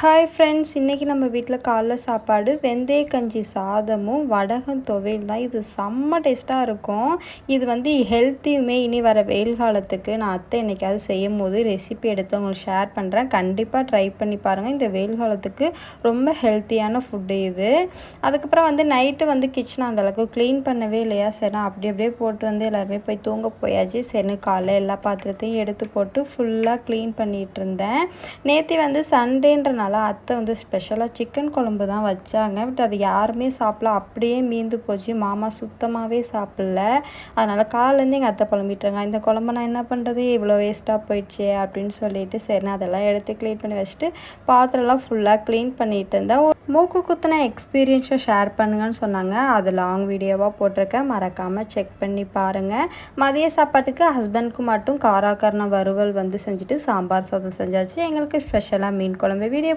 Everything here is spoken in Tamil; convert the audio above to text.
ஹாய் ஃப்ரெண்ட்ஸ் இன்றைக்கி நம்ம வீட்டில் காலைல சாப்பாடு வெந்தய கஞ்சி சாதமும் வடகம் துவையல் தான். இது செம்ம டேஸ்ட்டாக இருக்கும். இது வந்து ஹெல்த்தியுமே இனி வர வெயில் காலத்துக்கு நான் அத்தை என்றைக்காவது செய்யும் போது ரெசிபி எடுத்து உங்களுக்கு ஷேர் பண்ணுறேன் கண்டிப்பாக ட்ரை பண்ணி பாருங்கள் இந்த வெயில் காலத்துக்கு ரொம்ப ஹெல்த்தியான ஃபுட்டு இது. அதுக்கப்புறம் வந்து நைட்டு வந்து கிச்சனை அந்தளவுக்கு க்ளீன் பண்ணவே இல்லையா? சரி நான் அப்படி அப்படியே போட்டு வந்து எல்லாருமே போய் தூங்க போயாச்சு. சரி காலைல எல்லா பாத்திரத்தையும் எடுத்து போட்டு ஃபுல்லாக க்ளீன் பண்ணிகிட்டு இருந்தேன். நேற்று வந்து சண்டேன்றனால அதனால் அத்தை வந்து ஸ்பெஷலாக சிக்கன் குழம்பு தான் வச்சாங்க. பட் அது யாருமே சாப்பிடல. அப்படியே மீந்து போச்சு. மாமா சுத்தமாகவே சாப்பிடல. அதனால் காலேருந்து எங்கள் அத்தை புலம்பிட்டாங்க இந்த குழம்பு நான் என்ன பண்ணுறது இவ்வளோ வேஸ்ட்டாக போயிடுச்சு அப்படின்னு சொல்லிட்டு சரி நான் அதெல்லாம் எடுத்து க்ளீன் பண்ணி வச்சுட்டு பாத்திரம்லாம் ஃபுல்லாக க்ளீன் பண்ணிட்டு இருந்தேன். மூக்கு குத்தின எக்ஸ்பீரியன்ஸை ஷேர் பண்ணுங்கன்னு சொன்னாங்க. அது லாங் வீடியோவாக போட்டிருக்கேன். மறக்காமல் செக் பண்ணி பாருங்கள் மதிய சாப்பாட்டுக்கு ஹஸ்பண்ட்க்கு மட்டும் காராக்கரண வறுவல் வந்து செஞ்சுட்டு சாம்பார் சாதம் செஞ்சாச்சு. எங்களுக்கு ஸ்பெஷலாக மீன் குழம்பு. வீடியோ